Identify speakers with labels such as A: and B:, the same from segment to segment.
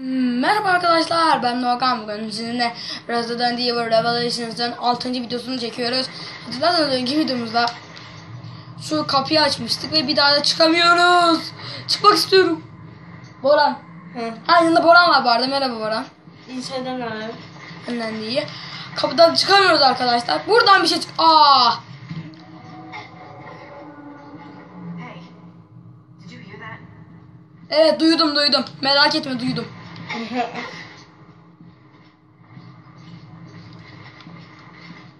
A: Merhaba arkadaşlar ben Doğukan bugün sizinle Resident Evil Revelations'ın 6. videosunu çekiyoruz. Hatırladığınız önceki videomuzda şu kapıyı açmıştık ve bir daha da çıkamıyoruz. Çıkmak istiyorum. Boran.
B: He.
A: Ha yanında Boran var bu arada. Merhaba Boran.
B: İnsanlar abi.
A: De iyi. Kapıdan çıkamıyoruz arkadaşlar. Buradan bir şey çık... Aa!
C: Hey, did you hear that?
A: Evet duydum duydum. Merak etme duydum.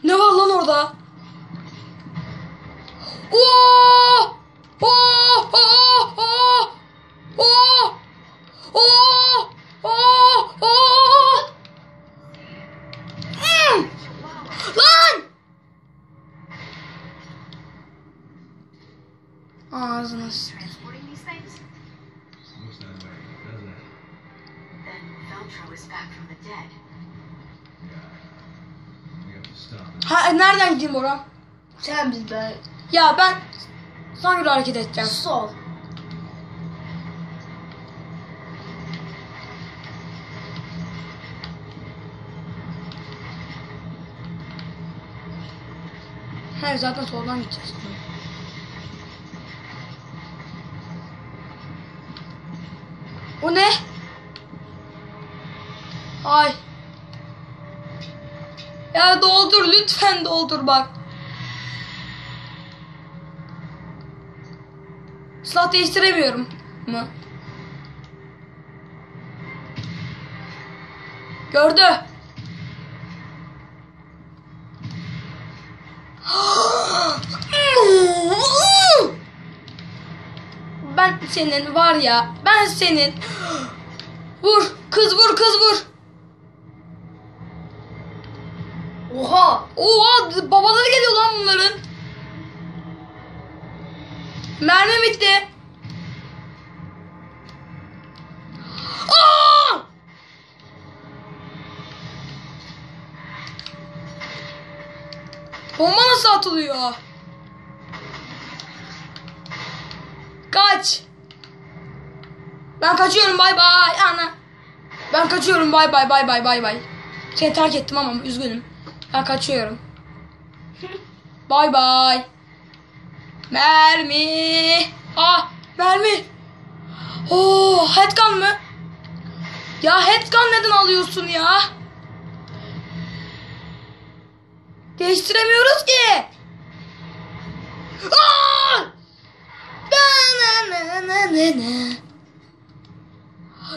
A: Ne var lan orada? Oo! Ha nereden gideyim Boran?
B: Sen biz ben.
A: Ya ben sana göre hareket edeceğim.
B: Sol.
A: He zaten soldan gideceğiz. Ay. Ya doldur lütfen doldur bak. Silah değiştiremiyorum mu? Gördü. Ben senin var ya, ben senin. Vur, kız vur, kız vur.
B: Oha.
A: Oha, babaları geliyor lan bunların. Mermi bitti. Aa! Bomba nasıl atılıyor? Kaç. Ben kaçıyorum bay bay ana. Ben kaçıyorum bay bay bay bay bay bay. Seni terk ettim ama üzgünüm. Ben kaçıyorum. Bay bay. Mermi. Ah mermi. Oo headgun mı? Ya headgun neden alıyorsun ya? Değiştiremiyoruz ki. Aa! Na.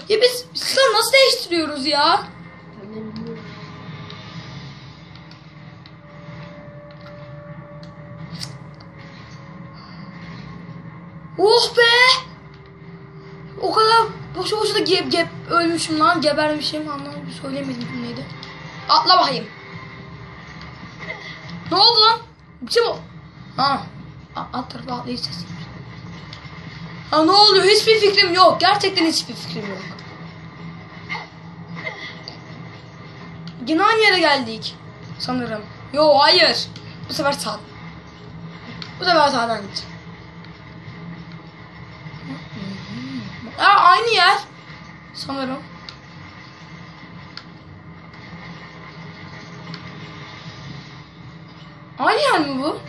A: Ya biz silah nasıl değiştiriyoruz ya? Kadar boşu boşuna gep gep ölmüşüm lan gebermişim anlamadım söylemedim neydi. Atla bakayım. Ne oldu lan? Bir şey mi? Ha. A- Alt tarafa atlayış sesi. Ha ne oluyor? Hiçbir fikrim yok. Gerçekten hiçbir fikrim yok. Yine aynı yere geldik. Sanırım. Yo hayır. Bu sefer sağ. Bu sefer sağdan gideceğim. Aa, aynı yer. Sanırım. Aynı yer mi bu?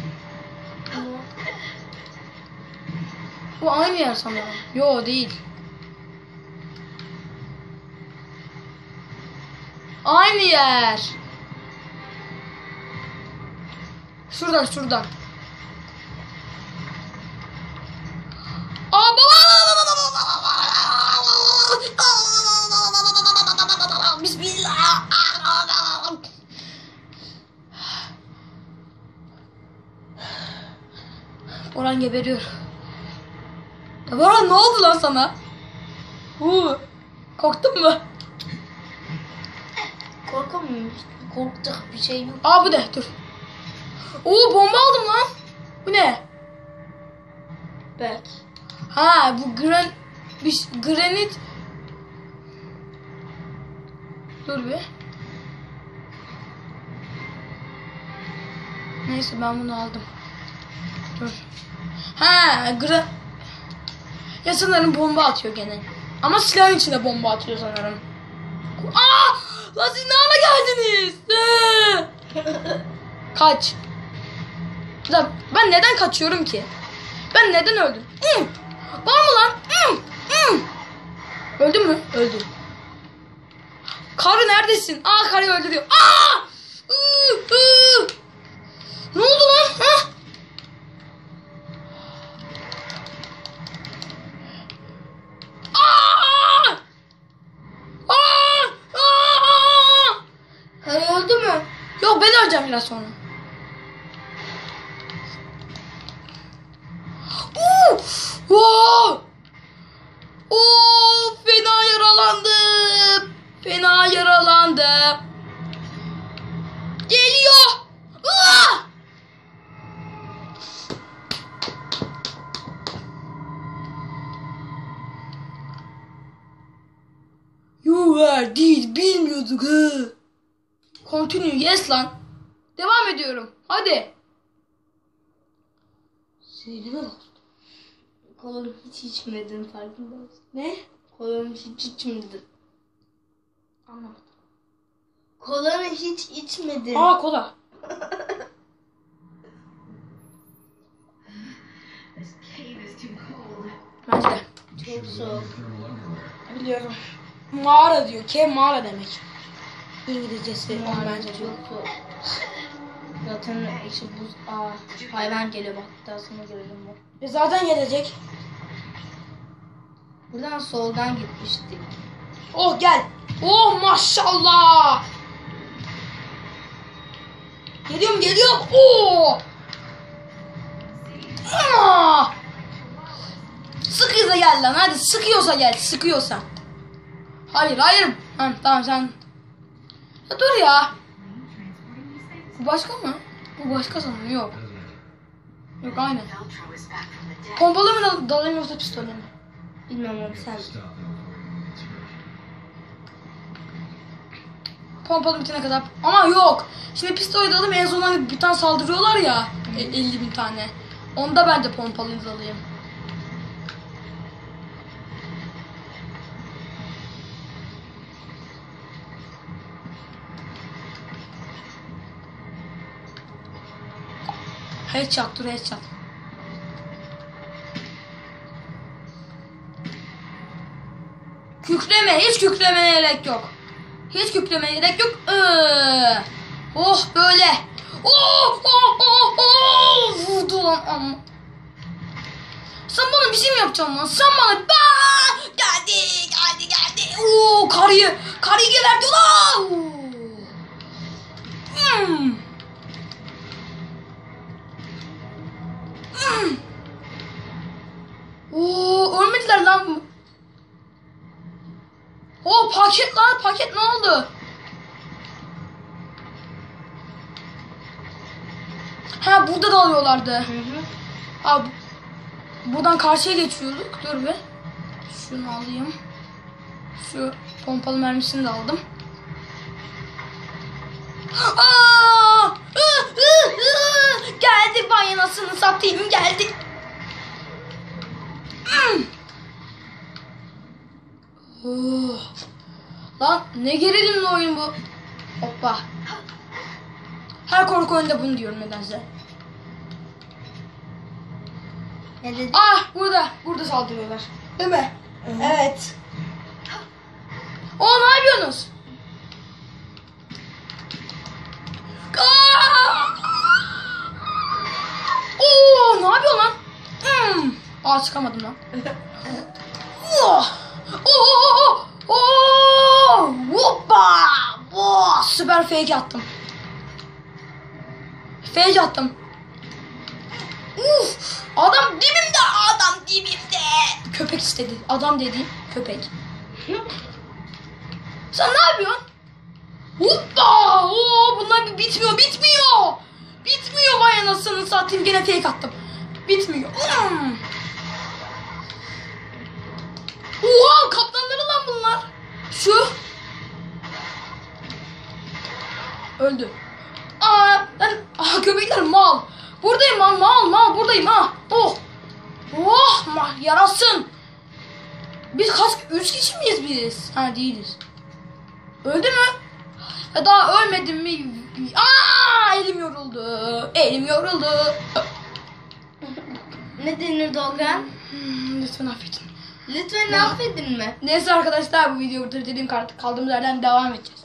A: Bu aynı yer sanırım. Yo değil. Aynı yer. Şuradan şuradan. Orhan geberiyor. Ya Orhan ne oldu lan sana? Huu. Korktun mu?
B: Korkamıyorum. Korkacak bir şey yok.
A: Aa bu ne? Dur. Oo bomba aldım lan. Bu ne?
B: Belki.
A: Ha bu gran bir granit Dur bir. Neyse ben bunu aldım. Dur. Ha gra Ya sanırım bomba atıyor gene. Ama silahın içinde bomba atıyor sanırım. Aa! Lan siz ne hale geldiniz? Kaç. Ya ben neden kaçıyorum ki? Ben neden öldüm? Var mı lan? Öldün mü? Öldüm. Karı neredesin? Aa karıyı öldürüyor. Aa! Iı, ıı! Ne oldu lan? Ha? Aa! Aa! Aa!
B: Karı öldü mü?
A: Yok ben öleceğim biraz sonra. Geliyor. Aa! You were değil bilmiyorduk ha. Continue yes lan. Devam ediyorum. Hadi. Sinirime bak.
B: Kolanı hiç içmedin farkında mısın?
A: Ne?
B: Kolanı hiç içmedin.
A: Anlamadım.
B: Kolanı hiç içmedin.
A: Aa kola. Bence.
B: Çok soğuk.
A: Biliyorum. Mağara diyor. Kev mağara demek. İngilizcesi. Onu bence
B: Çok soğuk. Zaten işte buz... Aa, hayvan geliyor bak. Daha sonra görelim bu.
A: E zaten gelecek.
B: Buradan soldan gitmiştik.
A: Oh gel. Oh maşallah. Geliyorum geliyorum. Oh. Aa! Sıkıyorsa gel lan hadi sıkıyorsa gel sıkıyorsa. Hayır hayır. Ha, tamam sen. Ya dur ya. Bu başka mı? Bu başka sanırım yok. Yok aynı. Pompalı mı dal- dalayım yoksa pistolle mi?
B: Bilmem onu sen.
A: Pompalı bitene kadar. Ama yok. Şimdi pistolle dalayım en son hani bir tane saldırıyorlar ya. e, 50 bin tane. Onda ben de pompalı dalayım. Headshot dur headshot. Kükreme hiç küklemeye gerek yok. Hiç küklemeye gerek yok. Ee, oh böyle. Oh oh oh oh. Vurdu lan amma. Sen bana bir şey mi yapacaksın lan? Sen bana Aa! geldi geldi geldi. Oo karıyı karıyı geberdi lan. Alıyorlardı.
B: Hı hı.
A: Abi buradan karşıya geçiyorduk. Dur bir. Şunu alayım. Şu pompalı mermisini de aldım. Aa! Ih, ih, ih! Geldi bayanasını satayım geldi. Hmm. Oh. Lan ne gerilimli oyun bu. Hoppa. Her korku oyunda bunu diyorum nedense.
B: Ne dedi?
A: Ah burada. Burada saldırıyorlar. Değil mi? Evet. O ne yapıyorsunuz? Oo ne yapıyor lan? Hmm. Aa çıkamadım lan. Oh! Oo! Oo! Hoppa! Oh! Süper fake attım. Fake attım. Uf! Adam dibimde, adam dibimde. Köpek istedi. Adam dediğim köpek. Sen ne yapıyorsun? Hoppa! Oo, bunlar bir bitmiyor, bitmiyor. Bitmiyor vay anasını satayım. Gene fake attım. Bitmiyor. Hmm. Oha kaplanları lan bunlar. Şu. Öldü. Aa, ben, aa köpekler mal. Buradayım lan mal mal buradayım ha. Oh. Oh mah yarasın. Biz kaç, üç kişi miyiz biz? Ha değiliz. Öldü mü? Ya daha ölmedim mi? Aa elim yoruldu. Elim yoruldu.
B: Ne denir Dolgan?
A: Hmm, Lütfen affedin.
B: Lütfen affedin mi?
A: Neyse arkadaşlar bu videoyu burada dediğim kaldığımız yerden devam edeceğiz.